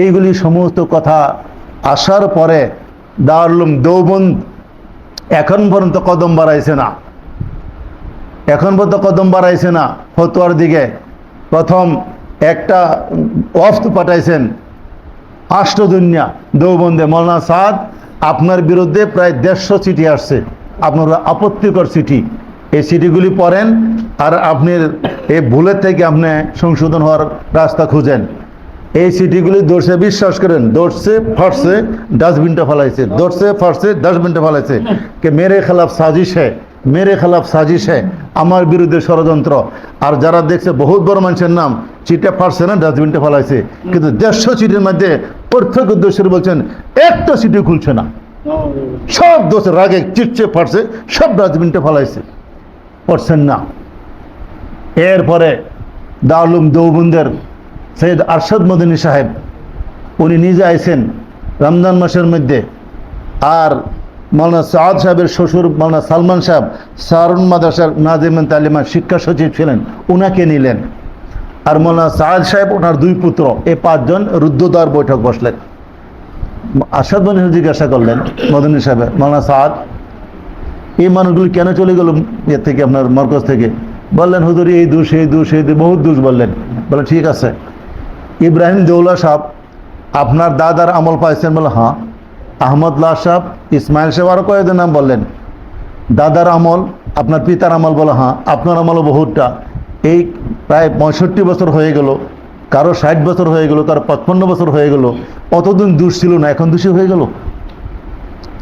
এইগুলি সমস্ত কথা আসার পরে দারুলুম দৌবন্দ এখন পর্যন্ত কদম বাড়াইছে না। এখন পর্যন্ত কদম বাড়াইছে না ফতোয়ার দিকে। প্রথম একটা ওয়াফত পাঠাইছেন আষ্টদুনিয়া দৌবন্দে মৌলানা সাদ, আপনার বিরুদ্ধে প্রায় দেড়শো চিঠি আসছে। আপনার আপত্তিকর চিঠি। এই চিঠিগুলি পড়েন আর আপনি এই ভুলের থেকে আপনি সংশোধন হওয়ার রাস্তা খুঁজেন। এই সিটিগুলি দর্শে বিশ্বাস করেন, দর্শে ফাটছে ডাস্টবিনটা ফেলাইছে, দর্শে ফাটছে ডাস্টবিনটা ফেলাইছে। কে মেরে খেলাফ সাজিশ হ্যাঁ মেরে খেলাফ সাজিশ হ্যাঁ আমার বিরুদ্ধে ষড়যন্ত্র। আর যারা দেখছে বহুত বড় মানুষের নাম চিঠা ফাটছে না, ডাস্টবিনটা ফেলাইছে। কিন্তু দেড়শো চিঠির মধ্যে প্রত্যেক উদ্দেশ্যের বলছেন, একটা সিটি খুলছে না। সব দোষ রাগে চিটচে ফাটছে সব ডাস্টবিনটা ফেলাইছে। পড়ছেন না। এরপরে দারুলুম দৌবন্দের সৈয়দ আরশাদ মদিনী সাহেব উনি নিজে আইছেন রমজান মাসের মধ্যে। আর মৌলানা সাদ সাহেবের শ্বশুর মৌলানা সালমান সাহেব সারুন মাদাসার নাজিমেন তালিমা শিক্ষা সচিব ছিলেন উনাকে নিলেন। আর মৌলানা সাদ সাহেব ওনার দুই পুত্র এই পাঁচজন রুদ্ধদ্বার বৈঠক বসলেন। আরশাদ মদিনী জিজ্ঞাসা করলেন মদিনী সাহেব মৌলানা সাদ এই মানুষগুলি কেন চলে গেল এর থেকে আপনার মরকজ থেকে? বললেন হুজুর এই দোষ এই দোষ এই দোষ, বহুত দোষ বললেন। বলে ঠিক আছে। ইব্রাহিম দৌলা সাহেব, আপনার দাদার আমল পাইছেন বলে হ্যাঁ। আহমদ লাহ সাহেব, ইসমাইল সাহেব আরও কয়েকজন নাম বললেন। দাদার আমল, আপনার পিতার আমল বলে হ্যাঁ। আপনার আমলও বহুতটা। এই প্রায় পঁয়ষট্টি বছর হয়ে গেল, কারও ষাট বছর হয়ে গেল, কারও পঁচপন্ন বছর হয়ে গেল। অতদিন দোষ ছিল না, এখন দোষী হয়ে গেল।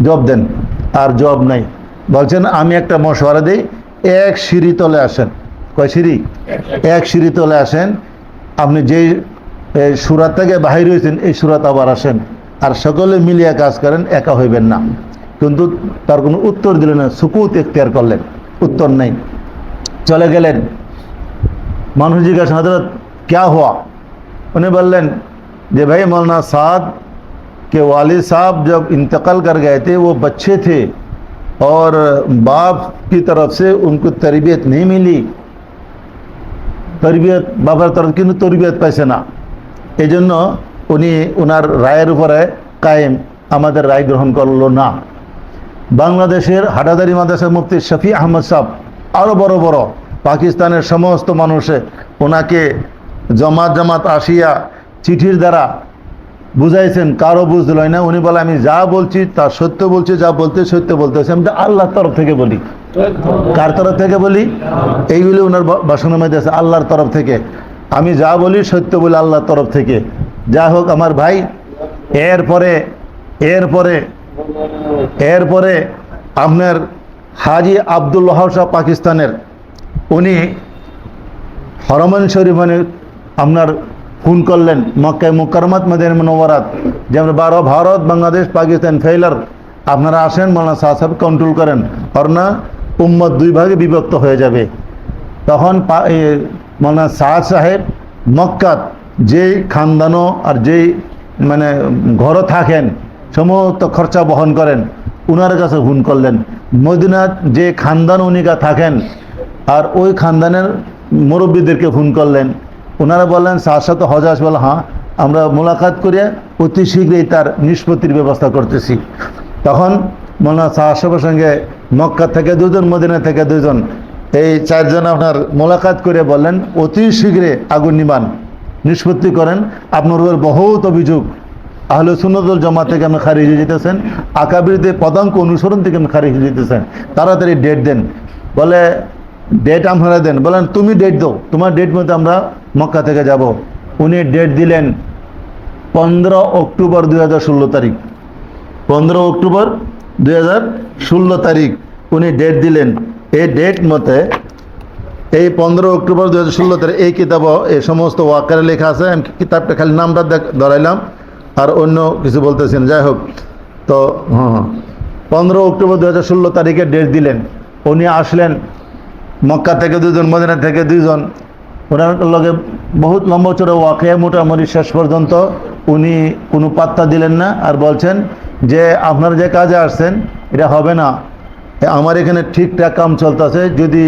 জব দেন, আর জব নাই। বলছেন, আমি একটা মশওয়ারা দিই, এক সিঁড়ি তলে আসেন। কয় সিঁড়ি? এক সিঁড়ি তলে আসেন। আপনি যেই এই সুরা থেকে বাহির হয়েছেন، এই সুরাত আবার আসেন। আর সকলে মিলিয়ে কাজ করেন، একা হইবেন না। কিন্তু তার কোনো উত্তর দিলেন না، সুকুত এখতিয়ার করলেন، উত্তর নেই। চলে গেলেন। মানুষ জিজ্ঞাসা হজরত کیا ہوا انہیں بولن جی بھائی مولانا سعد کے والد صاحب جب انتقل کر گئے تھے، وہ بچے تھے اور باپ کی طرف سے ان کو تربیت نہیں ملی۔ تربیت، بابر طرف کی تربیت پیسے نہ۔ জন্য উনি ওনার রায়ের উপরে কায়েম আমাদের রায় গ্রহণ করল না। বাংলাদেশের হাটাদারি মাদ্রাসার মুফতি শফি আহমদ সাহ আরও বড় বড় পাকিস্তানের সমস্ত মানুষে ওনাকে জমাত জামাত আসিয়া চিঠির দ্বারা বুঝাইছেন, কারও বুঝল না। উনি বলে, আমি যা বলছি তা সত্য বলছি, যা বলতে সত্য বলতেছি। আমি আল্লাহর তরফ থেকে বলি। কার তরফ থেকে বলি? এইগুলি ওনার বাসনের মধ্যে আছে আল্লাহর তরফ থেকে। আমি যা বলি সত্য বলি আল্লাহর তরফ থেকে। যা হোক আমার ভাই, এরপরে এরপরে এরপরে আপনার হাজি আব্দুল ওয়াহাব পাকিস্তানের, উনি হরমান শরীফ মানে আপনার ফোন করলেন মক্কায় মুকারমাত মদিন মনোবরাত যেমন বারো ভারত, বাংলাদেশ, পাকিস্তান, ফেইলার। আপনারা আসেন, মৌলানা শাহ সাহেব কন্ট্রোল করেন। না, উম্মত দুই ভাগে বিভক্ত হয়ে যাবে। তখন মৌলানা শাহ সাহেব মক্কাত যেই খানদানো আর যেই মানে ঘরও থাকেন, সমস্ত খরচা বহন করেন, উনার কাছে ফোন করলেন। মদিনাত যে খানদান উনিকা থাকেন, আর ওই খানদানের মুরব্বীদেরকে ফোন করলেন। ওনারা বললেন সার সাথে হজাস বলে হ্যাঁ আমরা মোলাকাত করে অতি শীঘ্রই তার নিষ্পত্তির ব্যবস্থা করতেছি। তখন মৌলানা শাহ সাহেবের সঙ্গে মক্কা থেকে দুজন, মদিনা থেকে দুজন এই চারজন আপনার মোলাকাত করে বললেন, অতি শীঘ্রে আগুন নিবান। নিষ্পত্তি করেন। আপনার উপর বহুত অভিযোগ। আহলে সুন্নতুল জমা থেকে আপনি খারিজ হয়ে যেতেছেন। আকাবিরদের পদাঙ্ক অনুসরণ থেকে আপনি খারিজ হয়ে যেতেছেন। তাড়াতাড়ি ডেট দেন। বলে ডেট আপনারা দেন। বলেন, তুমি ডেট দাও। তোমার ডেট মধ্যে আমরা মক্কা থেকে যাব। উনি ডেট দিলেন পনেরো অক্টোবর দুই হাজার ষোলো তারিখ। পনেরো অক্টোবর দুই হাজার ষোলো তারিখ। উনি ডেট দিলেন। এই ডেট মতে এই পনেরো অক্টোবর দু হাজার ষোলো তারিখ এই কিতাব এই সমস্ত ওয়াকারে লেখা আছে। আমি কিতাবটা খালি নামটা ধরাইলাম। আর অন্য কিছু বলতেছেন। যাই হোক, তো হ্যাঁ হ্যাঁ। পনেরো অক্টোবর দু হাজার ষোলো তারিখে ডেট দিলেন। উনি আসলেন মক্কা থেকে দুজন মদিনা থেকে দুজন ওনার লগে বহুত লম্বা চড়ে ওয়াকিয়া, মোটামুটি শেষ পর্যন্ত উনি কোনো পাত্তা দিলেন না। আর বলছেন যে, আপনারা যে কাজে আসছেন, এটা হবে না। আমার এখানে ঠিকঠাক কাম চলতেছে। যদি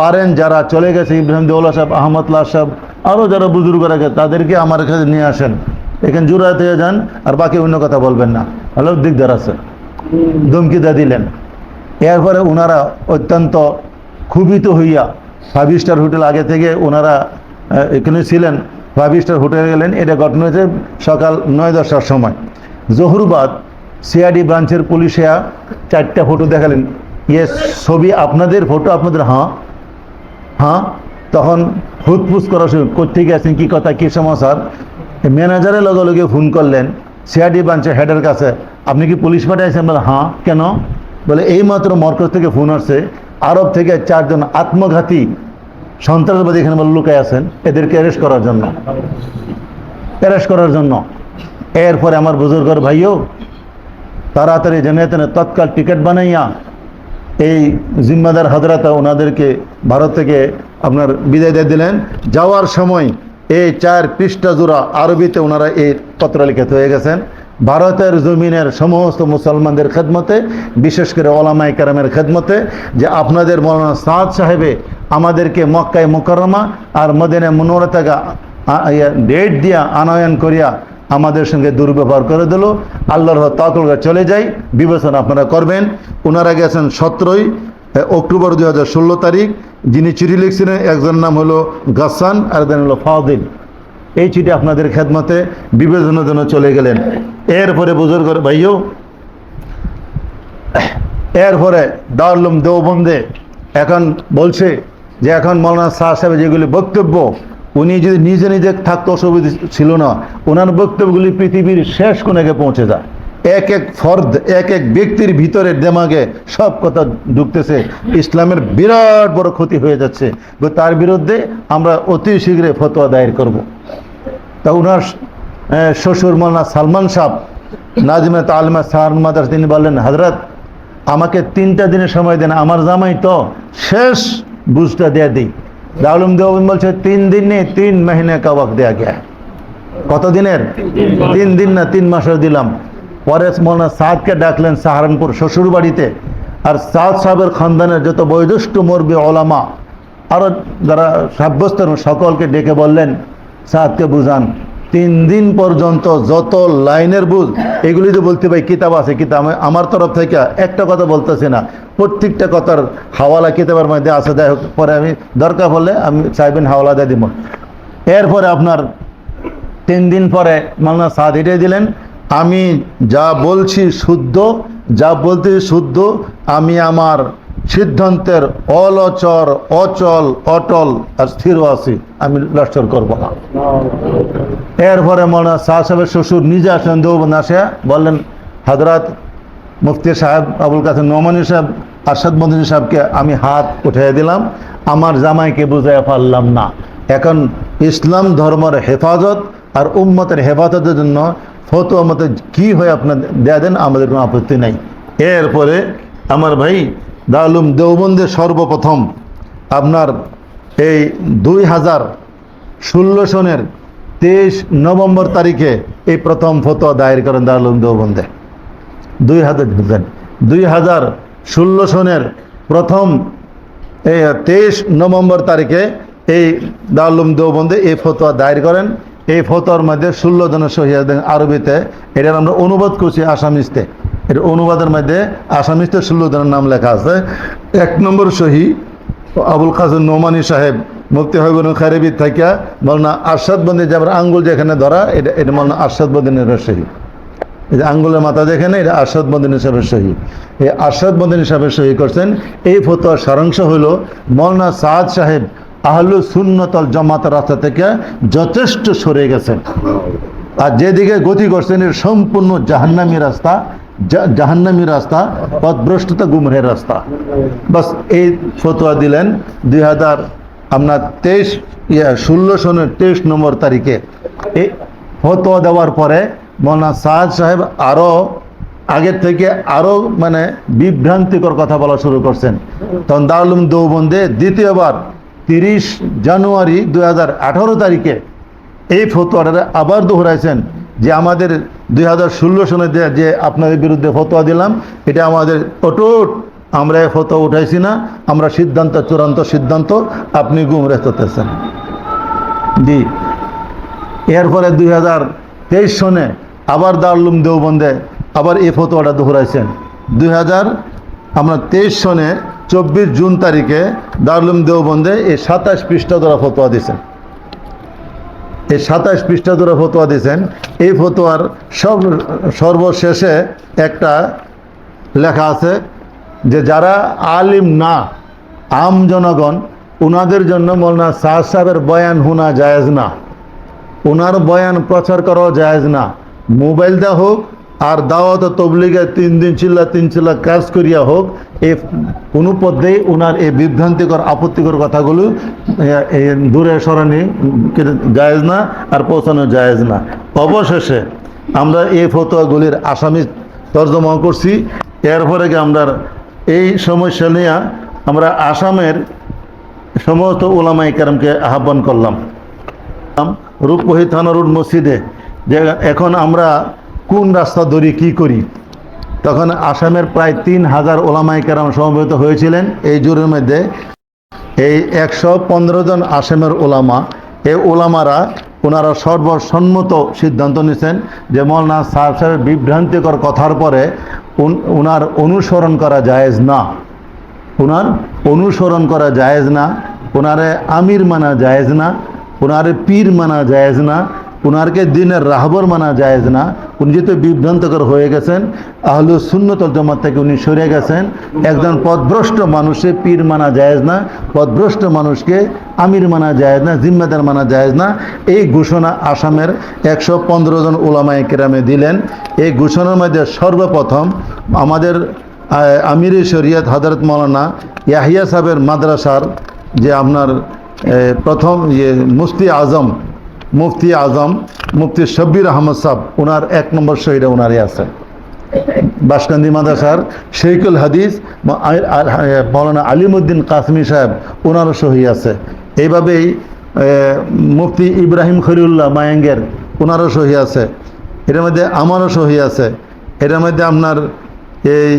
পারেন যারা চলে গেছে, ইব্রাহিম দেউল্লা সাহেব, আহমদ লাহ সাহেব আরও যারা বুজুর্গ গেছে তাদেরকে আমার কাছে নিয়ে আসেন। এখানে হয়ে যান, আর বাকি অন্য কথা বলবেন না। হলো দিকদার আছে ধমকি দিয়ে দিলেন। এরপরে ওনারা অত্যন্ত ক্ষুভিত হইয়া ফাইভ স্টার হোটেল আগে থেকে ওনারা এখানে ছিলেন, ফাইভ স্টার হোটেলে গেলেন। এটা ঘটনা হয়েছে সকাল নয় দশটার সময়। জহুরবাদ সিআইডি ব্রাঞ্চের পুলিশে চারটা ফটো দেখালেন। ছবি আপনাদের ফটো আপনাদের হ্যাঁ হ্যাঁ তখন হুতফুস করা শুরু কোথেকে আছেন কী কথা, কী সমাচার? ম্যানেজারের লগে লগে ফোন করলেন সিআইডি ব্রাঞ্চের হেডের কাছে, আপনি কি পুলিশ পাঠিয়েছেন বলে হ্যাঁ কেন? বলে, এইমাত্র মরকজ থেকে ফোন আসছে, আরব থেকে চারজন আত্মঘাতী সন্ত্রাসবাদী এখানে লুকায় আছেন, এদেরকে অ্যারেস্ট করার জন্য অ্যারেস্ট করার জন্য। এরপরে আমার বুজুর্গর ভাইও তাড়াতাড়ি জেনে তেনে তৎকাল টিকিট বানাইয়া এই জিম্মাদার হাজরাতা ওনাদেরকে ভারত থেকে আপনার বিদায় দিয়ে দিলেন। যাওয়ার সময় এই চার পৃষ্ঠা জোড়া আরবিতে ওনারা এই পত্র লিখিত হয়ে গেছেন। ভারতের জমিনের সমস্ত মুসলমানদের খেদমতে, বিশেষ করে ওলামাই কারামের খেদমতে, যে আপনাদের মৌলানা সাদ সাহেবে আমাদেরকে মক্কায় মুকরমা আর মদিনে মনোরা থেকে ডেট দিয়া আনয়ন করিয়া আমাদের সঙ্গে দুর্ব্যবহার করে দিল। আল্লাহর তাকল চলে যাই। বিবেচনা আপনারা করবেন। ওনারা গেছেন সতেরোই অক্টোবর দুই হাজার ষোলো তারিখ। যিনি চিঠি লিখছিলেন একজন নাম হলো গাসান, আর একজন হলো ফাউদ্দিন এই চিঠি আপনাদের খেদমতে বিবেচনার জন্য চলে গেলেন। এরপরে বুজুর্গ ভাইও এরপরে দারুলুম দেওবন্দে এখন বলছে যে, এখন মৌলানা শাহ সাহেব যেগুলি বক্তব্য উনি যদি নিজে নিজে থাকতে অসুবিধা ছিল না ওনার বক্তব্যগুলি পৃথিবীর শেষ কোণাকে পৌঁছে যায়। এক এক ফর্দ এক এক ব্যক্তির ভিতরে দেমাগে সব কথা ঢুকতেছে। ইসলামের বিরাট বড় ক্ষতি হয়ে যাচ্ছে। তার বিরুদ্ধে আমরা অতি শীঘ্রই ফতোয়া দায়ের করব। তা আহ, শ্বশুর মৌলানা সালমান সাহ নাজমে তালমা মাদার তিনি বললেন হাজরত আমাকে তিনটা দিনের সময় দেন আমার জামাই তো শেষ বুঝটা দেয়া দিই। দাউলুম দেওবিন বলছে, তিন দিন তিন মহিনে কাবাক দেয়া গিয়া। কত দিনের? তিন দিন না, তিন মাসের দিলাম। পরে মৌলানা সাদকে ডাকলেন সাহারানপুর শ্বশুর বাড়িতে আর সাদ সাহেবের খানদানের যত বৈদুষ্ট মরবি ওলামা আরও যারা সাব্যস্ত সকলকে ডেকে বললেন, সাদকে বুঝান। তিন দিন পর্যন্ত যত লাইনের বুঝ, এগুলি তো বলতে ভাই কিতাব আছে, কিতাব আমার তরফ থেকে একটা কথা বলতেছি না। প্রত্যেকটা কথার হাওয়ালা কিতাবের মধ্যে আছে, যাই হোক, পরে আমি দরকার হলে আমি চাইবেন হাওয়ালা দিয়ে দিব। এরপরে আপনার তিন দিন পরে মাওলানা সাদ এটাই দিলেন, আমি যা বলছি শুদ্ধ, যা বলতে শুদ্ধ, আমি আমার সিদ্ধান্তের অলচর, অচল, অটল আর স্থির আছি। আমি লস্কর করব না এরপরে মনে শাহ সাহেবের শ্বশুর নিজে আসলেন দেওবন্দ আসে। বললেন হাজরাত মুফতি সাহেব আবুল কাসেম নোমানি সাহেব, আরশাদ মদিনী সাহেবকে আমি হাত উঠিয়ে দিলাম। আমার জামাইকে বুঝাই পারলাম না। এখন ইসলাম ধর্মের হেফাজত আর উম্মতের হেফাজতের জন্য ফতোয়া মতে কী হয়ে আপনার দেয়া দেন, আমাদের কোনো আপত্তি নাই। এরপরে আমার ভাই দালুম দেওবন্দে সর্বপ্রথম আপনার এই দুই হাজার ষোলো সনের তেইশ নভেম্বর তারিখে এই প্রথম ফতোয়া দায়ের করেন দারুল দেওবন্দে। দুই হাজার দুই হাজার ষোলো সনের প্রথম তেইশ নভেম্বর তারিখে এই দারুলুম দেওবন্দে এই ফতোয়া দায়ের করেন। এই ফতোয়ার মধ্যে ষোলো জনের সহিদ আরবিতে, এটার আমরা অনুবাদ করছি আসামিসতে। এর অনুবাদের মধ্যে আসামিসতে ষোলো নাম লেখা আছে। এক নম্বর সহি আবুল কাসেম নোমানি সাহেব মুক্তি হবিন খারেবিদ থাইকা বলনা আরশাদ বন্দি যেমন আঙ্গুল যেখানে ধরা, এটা এটা মনে আরশাদ বন্দিনের সহি এই যে আঙ্গুলের মাথা যেখানে, এটা আরশাদ বন্দিন সাহেবের সহি এই আরশাদ বন্দিন সাহেবের সহি করছেন। এই ফতোয়ার সারাংশ হলো মৌলানা সাদ সাহেব আহলু সুন্নতল জামাতের রাস্তা থেকে যথেষ্ট সরে গেছেন। আর যেদিকে গতি করছেন, এর সম্পূর্ণ জাহান্নামী রাস্তা জাহান্নামী রাস্তা, পথভ্রষ্টতা গুমরের রাস্তা। বাস এই ফতোয়া দিলেন দুই হাজার, আপনার তেইশ, ইয়া, ষোলো সনের তেইশ নম্বর তারিখে। এই ফতোয়া দেওয়ার পরে মৌলানা সাদ সাহেব আরও আগের থেকে আরও মানে বিভ্রান্তিকর কথা বলা শুরু করছেন। তখন দারুলুম দৌবন্দে দ্বিতীয়বার তিরিশ জানুয়ারি দুই হাজার আঠারো তারিখে এই ফতোয়াটা আবার দোহরাইছেন। যে আমাদের দুই হাজার ষোলো সনে যে আপনাদের বিরুদ্ধে ফতোয়া দিলাম, এটা আমাদের অটুট। আমরা এ ফতোয়া উঠাইছি না, আমরা সিদ্ধান্ত, চূড়ান্ত সিদ্ধান্ত, আপনি গুমরে করতেছেন জি। এরপরে দুই হাজার তেইশ সনে আবার দারুলুম দেওবন্দে আবার এই ফতোয়াটা দোহরাইছেন। দুই হাজার, আমরা তেইশ সনে চব্বিশ জুন তারিখে দারুলুম দেওবন্দে এই সাতাশ পৃষ্ঠা দ্বারা ফতোয়া দিয়েছেন এই সাতাশ পৃষ্ঠা ধরে ফতোয়া দিয়েছেন। এই ফতোয়ার সব সর্বশেষে একটা লেখা আছে যে যারা আলিম না, আম জনগণ ওনাদের জন্য মৌলানা শাহ সাহেবের বয়ান হোনা জায়েজ না। ওনার বয়ান প্রচার করাও জায়েজ না। মোবাইল দেওয়া হোক আর দাওয়াত তবলিগে তিন দিন চিল্লা তিন চিল্লা কাজ করিয়া হোক, এ কোনো পদ্ধেই ওনার এই বিভ্রান্তিকর, আপত্তিকর কথাগুলো দূরে সরানি জায়েজ না আর পৌঁছানো জায়েজ না। অবশেষে আমরা এই ফতোয়াগুলির আসামি তর্জমা করছি। এরপরে কি আমরা এই সমস্যা নিয়ে আমরা আসামের সমস্ত ওলামাই কারামকে আহ্বান করলাম। রূপহি থানা মসজিদে, যে এখন আমরা কোন রাস্তা ধরি কি করি? তখন আসামের প্রায় তিন হাজার ওলামাই কেরাম সমবেত হয়েছিলেন। এই জোরের মধ্যে এই একশো পনেরো জন আসামের ওলামা, এই ওলামারা ওনারা সর্বসম্মত সিদ্ধান্ত নিয়েছেন যে মৌলানা সাহেব সাহেবের বিভ্রান্তিকর কথার পরে উনার অনুসরণ করা জায়েজ না। ওনার অনুসরণ করা জায়েজ না। ওনারে আমির মানা জায়েজ না। ওনারে পীর মানা জায়েজ না। ওনারকে দিনের রাহবর মানা জায়েজ না। উনি যেহেতু বিভ্রান্তকর হয়ে গেছেন আহলু শূন্যতল জমাত থেকে উনি সরে গেছেন। একজন পদভ্রষ্ট মানুষে পীর মানা জায়েজ না, পদভ্রষ্ট মানুষকে আমির মানা জায়েজ না, জিম্মেদার মানা জায়েজ না। এই ঘোষণা আসামের একশো পনেরো জন ওলামায় কেরামে দিলেন। এই ঘোষণার মধ্যে সর্বপ্রথম আমাদের আমির শরিয়ত হজরত মৌলানা ইয়াহিয়া সাহেবের মাদ্রাসার যে আপনার প্রথম ইয়ে মুফতি আজম মুফতি আজম, মুফতি শব্বির আহমদ সাহ ওনার এক নম্বর শহীদে ওনারই আছে বাসকান্দি মাদ্রাসার শেখুল হাদিস মৌলানা আলিমুদ্দিন কাসমি সাহেব ওনারও সহি আছে। এইভাবেই মুফতি ইব্রাহিম খরিউল্লাহ মায়াঙ্গের ওনারও সহি আছে। এটার মধ্যে আমারও সহি আছে। এটার মধ্যে আপনার এই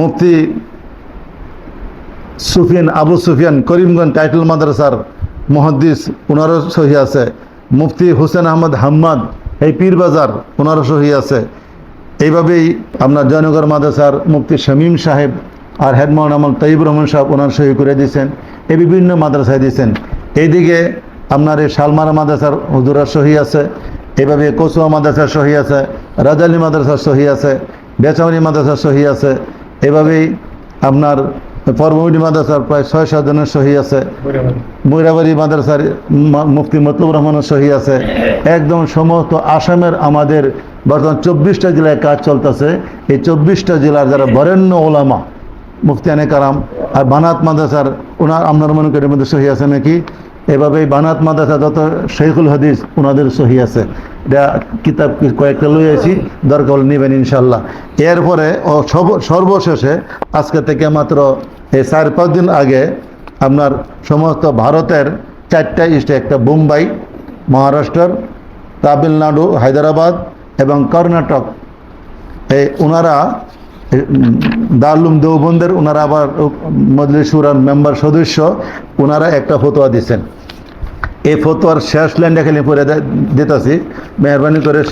মুফতি সুফিয়ান আবু সুফিয়ান করিমগঞ্জ টাইটেল মাদ্রাসার মহাদ্দিস ওনারও সহি আছে। মুফতি হুসেন আহমদ হাম্মাদ, এই পীরবাজার সহি আছে। এইভাবেই আপনার জয়নগর মাদ্রাসার মুফতি শামীম সাহেব আর হেডমাউন আমল তৈব রহমান সাহেব ওনার সহি করে দিয়েছেন এই বিভিন্ন মাদ্রাসায় দিয়েছেন। এইদিকে আপনার এই শালমারা মাদ্রাসার হুজুরার সহি আছে, এভাবে কচুয়া মাদ্রাসার সহি আছে, রাজালি মাদ্রাসার সহি আছে বেচামারি মাদ্রাসার সহি আছে, এভাবেই আপনার পরমুডি মাদ্রাসার প্রায় ছয় সাত জনের সহি আছে। ময়রাবাড়ি মাদ্রাসার মুফতি মতলুব রহমানের সহি আছে। একদম সমস্ত আসামের আমাদের বর্তমান চব্বিশটা জেলায় কাজ চলতেছে। এই চব্বিশটা জেলার যারা বরেণ্য ওলামা আনে কারাম আর বানাত মাদ্রাসার ওনার আমনার মনে মধ্যে সহি আছে নাকি? এভাবে এই বানাত মাদ্রাসা যত শেখুল হাদিস ওনাদের সহি আছে। এটা কিতাব কয়েকটা লই আছি দরকার নেবেন ইনশাল্লাহ এরপরে, ও সর্বশেষে, আজকে থেকে মাত্র এই চার, পাঁচ দিন আগে আপনার সমস্ত ভারতের চারটা স্টেট, একটা মুম্বাই, মহারাষ্ট্র, তামিলনাড়ু, হায়দ্রাবাদ এবং কর্ণাটক, এই ওনারা دارلوم دیوندرا مدلسور ممبر سدسیہ انارا ایک فوتوا دیتے مہربانی کرے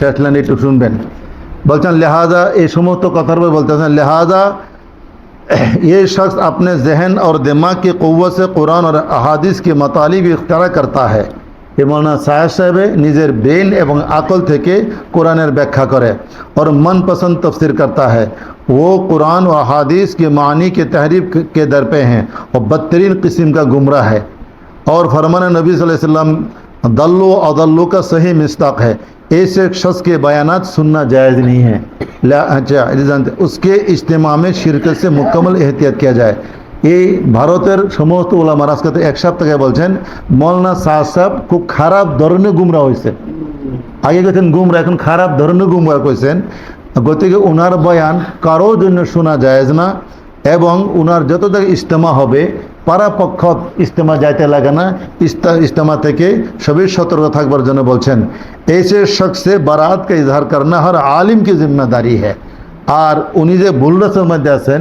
لہٰذا یہ سمس تو قطار پہ بولتے تھے لہٰذا یہ شخص اپنے ذہن اور دماغ کی قوت سے قرآن اور احادیث کے مطالب اختیار کرتا ہے مولانا ইমানা সাহেব সাহেবে নিজের ব্রেন এবং আকল থেকে কোরআনের بیکھا کرے اور من پسند تفسیر کرتا ہے وہ قرآن و حادیث کے معنی کے تحریف کے در پہ ہیں। اور بدترین قسم کا گمراہ ہے। اور فرمان نبی صلی اللہ علیہ وسلم، دلو و ادلو کا صحیح مستق ہے۔ ایسے شخص کے بیانات سننا جائز نہیں ہے۔ اس کے اجتماع میں شرکت سے مکمل احتیاط کیا جائے۔ এই ভারতের সমস্ত ওলামার আজকে এক সপ্তাহে বলছেন, মলনা সাহসাব খুব খারাপ ধরনের গুমরা হয়েছে আগে গেছেন গুমরা, এখন খারাপ ধরনের গুমরা করেছেন গতিকে ওনার বয়ান কারও জন্য শোনা যায় না এবং ওনার যত ইজতেমা হবে পারাপক্ষ ইজতেমা যাইতে লাগে না। ইজতেমা থেকে সবই সতর্ক থাকবার জন্য বলছেন এসে শখসে বারাতকে ইজহার করনা হর আলিমকে জিম্মদারি হ্যাঁ আর উনি যে ভুল মধ্যে আছেন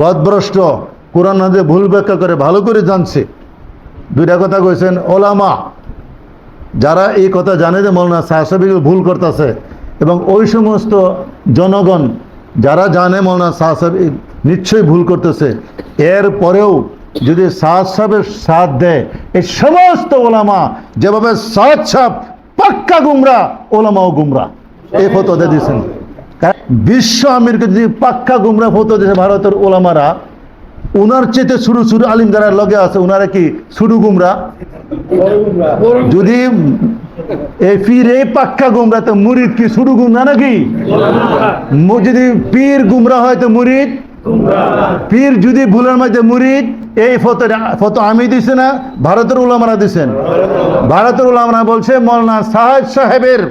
পথভ্রষ্ট, কোরআন যে ভুল ব্যাখ্যা করে ভালো করে জানছে। দুইটা কথা কইছেন, ওলামা, যারা এই কথা জানে যে মৌলানা সাহেব ভুল করতেছে, এবং ওই সমস্ত জনগণ যারা জানে মৌলানা শাহ সাহেব নিশ্চয়ই ভুল করতেছে, এর পরেও যদি সাদ সাথ দেয়, এই সমস্ত ওলামা যেভাবে সাদ সাহেব পাক্কা গুমরা, ওলামাও গুমরা। এই ফটো দিয়েছেন। বিশ্ব আমিরকে যদি পাক্কা গুমরা ফটো দিয়েছে ভারতের ওলামারা, উনার চেতে শুরু শুরু আলিম যারা লগে আছে, উনারা কি শুরু গুমরা যদি পীর এই পাক্কা গুমরা তো মুরিদ কি গুমরা নাকি? যদি পীর গুমরা পীর যদি ভুলের এই ফটো আমি না, ভারতের উলামারা ভারতের বলছে, মৌলানা সাহেব সাহেবের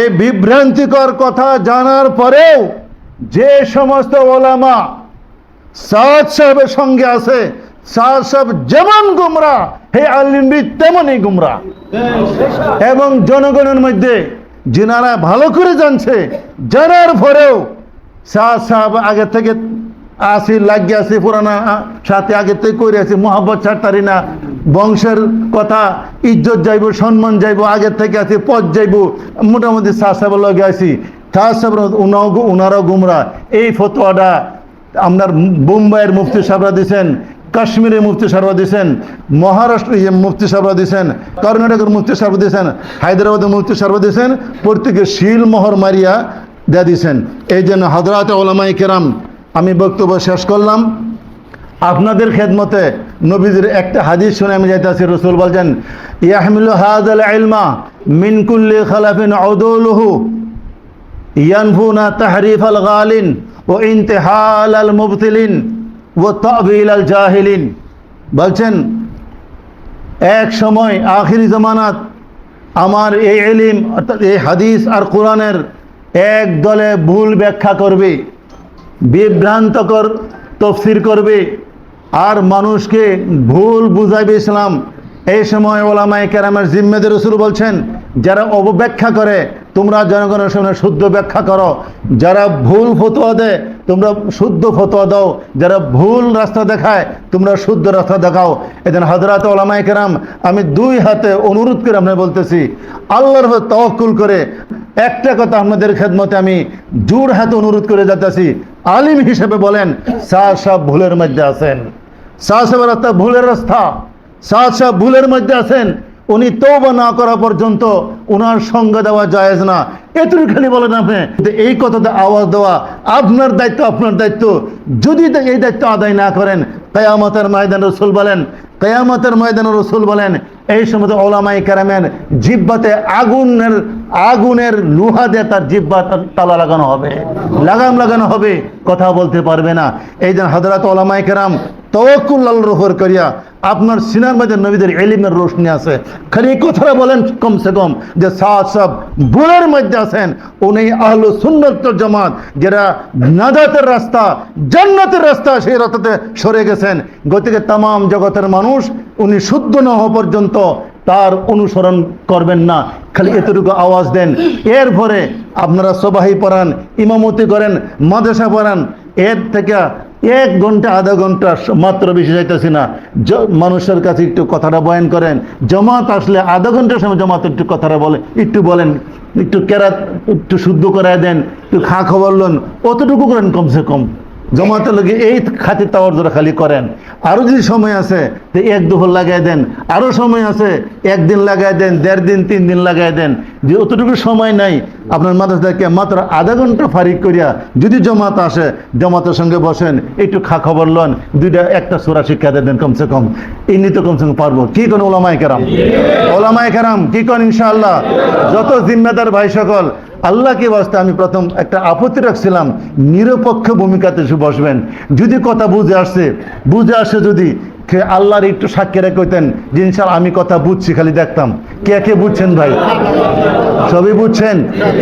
এই বিভ্রান্তিকর কথা জানার পরেও যে সমস্ত ওলামা সাদ সাহেবের সঙ্গে আছে, সাদ সাহেব যেমন গুমরা, হে আলিমবি তেমনই গুমরা। এবং জনগণের মধ্যে যিনারা ভালো করে জানছে, জানার পরেও সাদ সাহেব আগে থেকে আসি, লাগিয়ে আসি, পুরানা সাথে আগে থেকে করে আছি মোহাম্মদ ছাড়তারি না। বংশের কথা, ইজ্জত যাইব, সম্মান যাইব, আগে থেকে আছি পথ যাইব। মোটামুটি সাহ সাহেবের লগে আছি সাহ সাহেব উনাও গুমরা। এই ফতোয়াটা আপনার বোম্বাইয়ের মুফতি সাহেবরা দিছেন, কাশ্মীরের মুফতি সাহেবরা দিছেন মহারাষ্ট্র ইয়ে মুফতি সাহেবরা দিছেন, কর্ণাটকের মুফতি সাহেব দিছেন, হায়দ্রাবাদের মুফতি সাহেব দিছেন, প্রত্যেকে শিল মোহর মারিয়া দেয়া দিছেন। এই জন্য হজরত ওলামাই কেরাম আমি বক্তব্য শেষ করলাম। আপনাদের খেদমতে নবীজির একটা হাদিস শুনে আমি যাইতেছি। রসুল বলছেন, ইয়াহমিল হাজাল ইলমা মিনকুল্লি খালাফিন আউদুলহু ইয়ানফুনা তাহরিফ আল গালিন ও ইন্তেহাল আল মুবতিলিন ও তবিল আল জাহিলিন। বলছেন, এক সময় আখিরি জামানাত আমার এই এলিম অর্থাৎ এই হাদিস আর কোরআনের এক দলে ভুল ব্যাখ্যা করবে। বিভ্রান্তকর তফসির করবে। আর মানুষকে ভুল বুঝাইবে ইসলাম। এই সময় ওলামায় কেরামের জিম্মেদের রসুল বলছেন, যারা অবব্যাখ্যা করে তোমরা জনগণের সামনে শুদ্ধ ব্যাখ্যা করো। যারা ভুল ফতোয়া দেয়, তোমরা শুদ্ধ ফতোয়া দাও। যারা ভুল রাস্তা দেখায়, তোমরা শুদ্ধ রাস্তা দেখাও। এদিন হাজরাত ওলামাই কেরাম, আমি দুই হাতে অনুরোধ করে আমরা বলতেছি, আল্লাহর তওয়াক্কুল করে একটা কথা আপনাদের খেদমতে আমি জোর হাতে অনুরোধ করে যাচ্ছি আলিম হিসেবে বলেন, শাহ সাহ ভুলের মধ্যে আছেন। শাহ সাহেবের রাস্তা ভুলের রাস্তা। শাহ সাহ ভুলের মধ্যে আছেন। উনি তৌবা না করা পর্যন্ত ওনার সঙ্গে দেওয়া জায়েজ না। এটুকু খালি বলেন আপনি এই কথাতে আওয়াজ দেওয়া আপনার দায়িত্ব আপনার দায়িত্ব। যদি এই দায়িত্ব আদায় না করেন, কেয়ামতের ময়দান রসুল বলেন, কেয়ামতের ময়দান রসুল বলেন এই সময় ওলামাই কারামের জিব্বাতে আগুনের আগুনের লোহা দিয়ে তার জিব্বা তালা লাগানো হবে। লাগাম লাগানো হবে, কথা বলতে পারবে না। এই যে হজরত ওলামাই কেরাম তওয়াক্কুল্লাল রহর করিয়া আপনার সিনার মধ্যে নবীদের এলিমের রোশনি আছে। খালি কথাটা বলেন কমসে কম যে সাত সব ভুলের মধ্যে আছেন। উনি আহলু সুন্নত জামাত, যারা নাজাতের রাস্তা, জান্নাতের রাস্তা সেই রাস্তাতে সরে গেছেন। গতিকে তাম জগতের মানুষ উনি শুদ্ধ না হওয়া পর্যন্ত তার অনুসরণ করবেন না। খালি এতটুকু আওয়াজ দেন। এরপরে আপনারা সবাই পড়ান, ইমামতি করেন, মাদ্রাসা পড়ান। এর থেকে এক ঘণ্টা, আধা ঘণ্টা মাত্র বেশি যাইতেছি না। মানুষের কাছে একটু কথাটা বয়ান করেন। জমাত আসলে আধা ঘণ্টার সময় জমাত একটু কথাটা বলে, একটু বলেন, একটু কেরাত একটু শুদ্ধ করায় দেন, একটু খা খবর লোন। অতটুকু করেন কমসে কম। জমাতে লাগে এই খাতির তাওয়ার জোরে খালি করেন। আরও যদি সময় আছে এক দুপুর লাগাই দেন আরও সময় আছে, একদিন লাগাই দেন, দেড় দিন, তিন দিন লাগাই দেন। যে অতটুকু সময় নাই, আপনার মাদ্রাসাকে মাত্র আধা ঘণ্টা ফারিক করিয়া যদি জমাত আসে, জমাতের সঙ্গে বসেন, একটু খা খবর লন, দুইটা, একটা সুরা শিক্ষা দেন কমসে কম। ইনি তো কমসে কম পারব। কি কোন ওলামাই কেরাম? ওলামাই কেরাম, কি কোন ইনশাআল্লাহ? যত জিম্মেদার ভাই সকল আল্লাহকে বাস্তে আমি প্রথম একটা আপত্তি রাখছিলাম, নিরপেক্ষ ভূমিকাতে বসবেন। যদি কথা বুঝে আসছে বুঝে আসে যদি সে আল্লাহর একটু সাক্ষী রেখে কইতেন যে আমি কথা বুঝছি খালি দেখতাম। কে কে বুঝছেন ভাই? সবই বুঝছেন?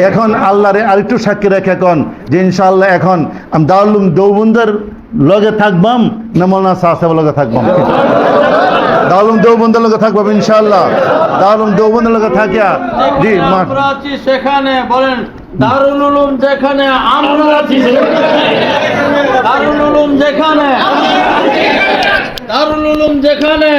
এখন আল্লাহরে আরেকটু সাক্ষী রেখে এখন যে ইনশাআল্লাহ এখন আমি দারুলুম দৌবন্দের লগে থাকবাম না মৌলানা সাহেবের লগে থাকবাম? দারুলুম দৌবন্দের লগে থাকবাম ইনশাআল্লাহ। দারুলুম দৌবন্দের লগে থাকিয়া জি সেখানে বলেন দারুল উলুম যেখানে আমরা আছি দারুল উলুম যেখানে দারুল উলুম যেখানে।